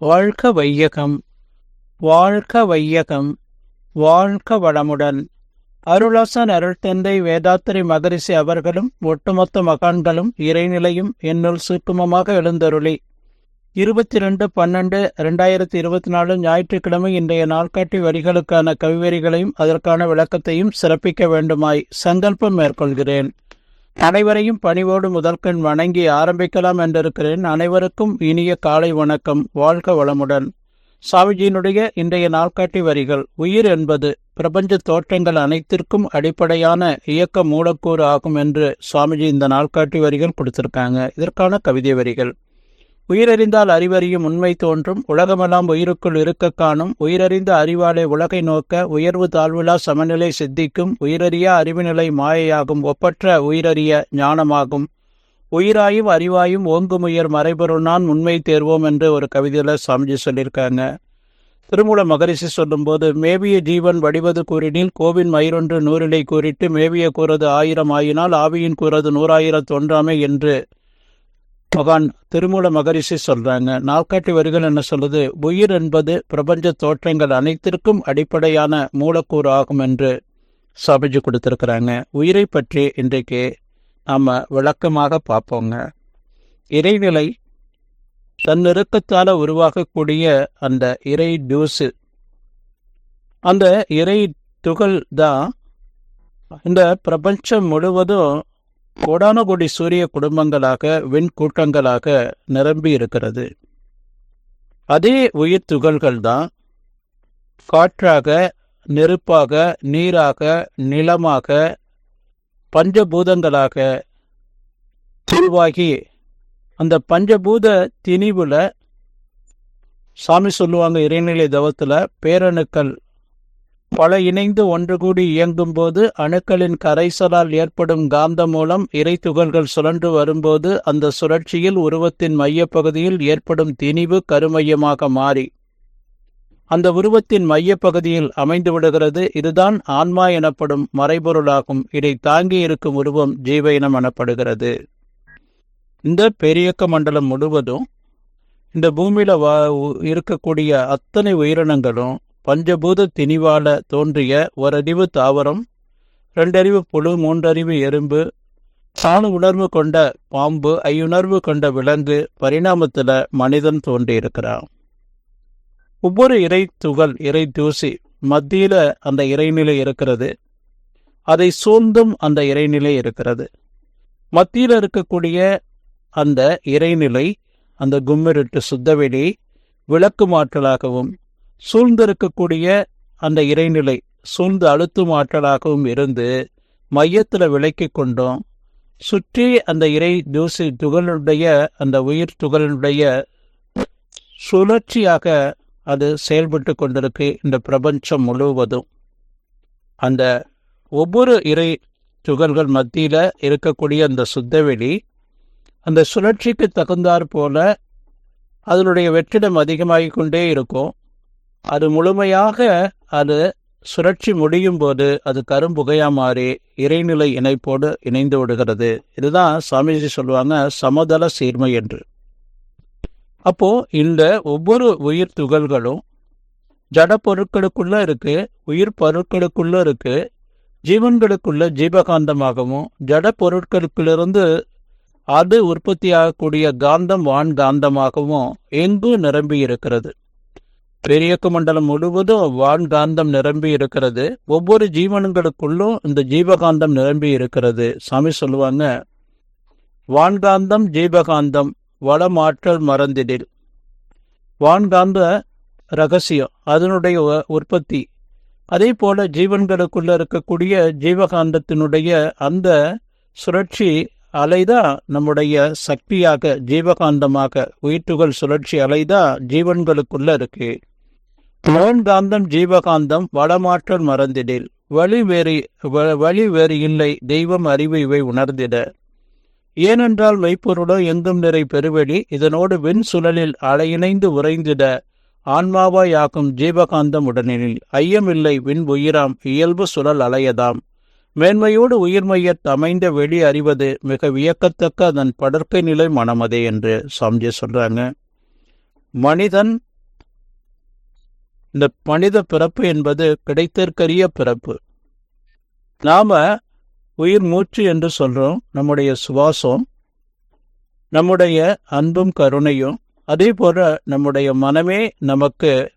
வாழ்க வையகம். வாழ்க வையகம். வாழ்க வளமுடன். அருளாசன் அருள் தந்தை வேதாத்திரி மகரிஷி அவர்களும் ஒட்டுமொத்த மகான்களும் இறைநிலையும் என்னுள் சூக்குமமாக எழுந்தருளி. இருபத்தி ரெண்டு பன்னெண்டு ரெண்டாயிரத்தி இருபத்தி நாலு ஞாயிற்றுக்கிழமை இன்றைய நாள்காட்டி வரிகளுக்கான கவிவரிகளையும் அதற்கான விளக்கத்தையும் சிறப்பிக்க வேண்டுமாய் சங்கல்பம் மேற்கொள்கிறேன். அனைவரையும் பணிவோடு முதற்கண் வணங்கி ஆரம்பிக்கலாம் என்றிருக்கிறேன். அனைவருக்கும் இனிய காலை வணக்கம். வாழ்க வளமுடன். சாமிஜியினுடைய இன்றைய நாள்காட்டி வரிகள். உயிர் என்பது பிரபஞ்ச தோற்றங்கள் அனைத்திற்கும் அடிப்படையான இயக்க மூலக்கூறு ஆகும் என்று சுவாமிஜி இந்த நாள்காட்டி வரிகள் கொடுத்திருக்காங்க. இதற்கான கவிதை வரிகள். உயிரறிந்தால் அறிவறியும் உண்மை தோன்றும். உலகமெல்லாம் உயிருக்குள் இருக்க காணும். உயிரறிந்த அறிவாலே உலகை நோக்க உயர்வு தாழ்விலா சமநிலை சித்திக்கும். உயிரறியா அறிவுநிலை மாயையாகும். ஒப்பற்ற உயிரறிய ஞானமாகும். உயிராயும் அறிவாயும் ஓங்கும் உயர் மறைபொருள் நான் உண்மை தேர்வோம் என்று ஒரு கவிதையில் சாமிஜி சொல்லியிருக்காங்க. திருமூல மகரிஷி சொல்லும்போது மேவிய ஜீவன் வடிவது கூறினில் கோவின் மயிரொன்று நூறிலை கூறிட்டு மேவிய கூறது ஆயிரம் ஆயினால் ஆவியின் கூறது நூறாயிரத்து ஒன்றாமே என்று மகான் திருமூல மகரிஷி சொல்றாங்க நாள்காட்டி வரிகள் என்ன சொல்லுது? உயிர் என்பது பிரபஞ்ச தோற்றங்கள் அனைத்திற்கும் அடிப்படையான மூலக்கூறு ஆகும் என்று சாபிஜி கொடுத்துருக்குறாங்க. உயிரை பற்றி இன்றைக்கு நாம் விளக்கமாக பார்ப்போங்க. இறைநிலை தன்னிறுக்கத்தால உருவாகக்கூடிய அந்த இறை டியூசு அந்த இறை துகள் தான் இந்த பிரபஞ்சம் முழுவதும் கோடான கோடி சூரிய குடும்பங்களாக விண்கூட்டங்களாக நிரம்பி இருக்கிறது. அதே உயிர் துகள்கள் தான் காற்றாக நெருப்பாக நீராக நிலமாக பஞ்சபூதங்களாக உருவாகி அந்த பஞ்சபூத திணிவுல சாமி சொல்லுவாங்க இறைநிலை தவத்துல பேரணுக்கள் பல இணைந்து ஒன்று கூடி இயங்கும் போது அணுக்களின் கரைசலால் ஏற்படும் காந்தம் மூலம் இறை துகள்கள் சுழன்று வரும்போது அந்த சுழற்சியில் உருவத்தின் மையப்பகுதியில் ஏற்படும் திணிவு கருமையமாக மாறி அந்த உருவத்தின் மையப்பகுதியில் அமைந்து விடுகிறது. இதுதான் ஆன்மா எனப்படும் மறைபொருளாகும். இதை தாங்கி இருக்கும் உருவம் ஜீவ இனம் எனப்படுகிறது. இந்த பெரியக்க மண்டலம் முழுவதும் இந்த பூமியில வா இருக்கக்கூடிய அத்தனை உயிரினங்களும் பஞ்சபூத திணிவால தோன்றிய ஓரறிவு தாவரம் ரெண்டறிவு புழு மூன்றறிவு எறும்பு சாணு உணர்வு கொண்ட பாம்பு ஐயுணர்வு கொண்ட விலங்கு பரிணாமத்தில் மனிதன் தோன்றியிருக்கிறான். ஒவ்வொரு இறை துகள் இறை தூசி மத்தியில அந்த இறைநிலை இருக்கிறது. அதை சூழ்ந்தும் அந்த இறைநிலை இருக்கிறது. மத்தியில் இருக்கக்கூடிய அந்த இறைநிலை அந்த கும்மிருட்டு சுத்தவெளி விளக்கு மாற்றலாகவும் சூழ்ந்திருக்கக்கூடிய அந்த இறைநிலை சூழ்ந்து அழுத்தும் ஆற்றலாகவும் இருந்து மையத்தில் விலக்கி கொண்டோம். சுற்றி அந்த இறை தூசி துகளுடைய அந்த உயிர் துகளுடைய சுழற்சியாக அது செயல்பட்டு கொண்டிருக்கு இந்த பிரபஞ்சம் முழுவதும். அந்த ஒவ்வொரு இறை துகள்கள் மத்தியில் இருக்கக்கூடிய அந்த சுத்தவெளி அந்த சுழற்சிக்கு தகுந்தாற் போல அதனுடைய வெற்றிடம் அதிகமாகிக் கொண்டே இருக்கும். அது முழுமையாக அது சுழற்சி முடியும் போது அது கரும்புகையா மாறி இறைநிலை இணைப்போடு இணைந்து விடுகிறது. இதுதான் சாமிஜி சொல்லுவாங்க சமதள சீர்மை என்று. அப்போ இந்த ஒவ்வொரு உயிர் துகள்களும் ஜட பொருட்களுக்குள்ள இருக்கு உயிர் பொருட்களுக்குள்ள இருக்கு ஜீவன்களுக்குள்ள ஜீவகாந்தமாகவும் ஜட பொருட்களுக்குள்ளிருந்து அது உற்பத்தியாகக்கூடிய காந்தம் வான் காந்தமாகவும் எங்கும் நிரம்பி இருக்கிறது பெரியக்க மண்டலம் முழுவதும் வான்காந்தம் நிரம்பி இருக்கிறது. ஒவ்வொரு ஜீவனங்களுக்குள்ளும் இந்த ஜீவகாந்தம் நிரம்பி இருக்கிறது. சாமி சொல்லுவாங்க வான்காந்தம் ஜீவகாந்தம் வளமாற்றல் மறந்திடில். வான்காந்த ரகசியம் அதனுடைய உற்பத்தி. அதே போல ஜீவன்களுக்குள்ள இருக்கக்கூடிய ஜீவகாந்தத்தினுடைய அந்த சுழற்சி அலைதான் நம்முடைய சக்தியாக ஜீவகாந்தமாக உயிர்த்துகள் சுழற்சி அலைதான் ஜீவன்களுக்குள்ள இருக்கு. வான்காந்தம் ஜீவகாந்தம் வடமாற்றல் மறந்திடில். வழி வேறு வழி வேறு இல்லை தெய்வம் அறிவு இவை உணர்ந்திட. ஏனென்றால் மெய்ப்பொருளோ எங்கும் நிறை பெருவெளி இதனோடு வெண் சுழலில் அலையிணைந்து உறைந்திட. ஆன்மாவாயாக்கும் ஜீவகாந்தம் உடனெனில். ஐயமில்லை விண் உயிராம் இயல்பு சுழல் அலையதாம். மேன்மையோடு உயிர்மையத் அமைந்த வெளி அறிவது மிக வியக்கத்தக்க அதன் படற்கை நிலை மனமதே என்று சாம்ஜி சொல்றாங்க. மனிதன் இந்த மனித பிறப்பு என்பது கிடைத்திருக்கரிய பிறப்பு. நாம உயிர் மூச்சு என்று சொல்றோம் நம்முடைய சுவாசம் நம்முடைய அன்பும் கருணையும் அதே போல நம்முடைய மனமே நமக்கு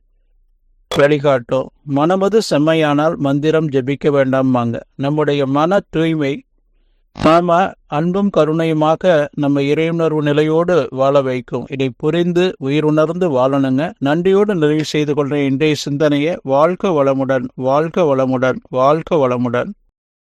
வழிகாட்டும். மனமது செம்மையானால் மந்திரம் ஜெபிக்க வேண்டாமாங்க நம்முடைய மன தூய்மை நாம அன்பும் கருணையுமாக நம்ம இறையுணர்வு நிலையோடு வாழ வைக்கும். இதை புரிந்து உயிருணர்ந்து வாழணுங்க. நன்றியோடு நிறைவு செய்து கொள்ற இன்றைய சிந்தனையை வாழ்க வளமுடன் வாழ்க வளமுடன் வாழ்க வளமுடன்.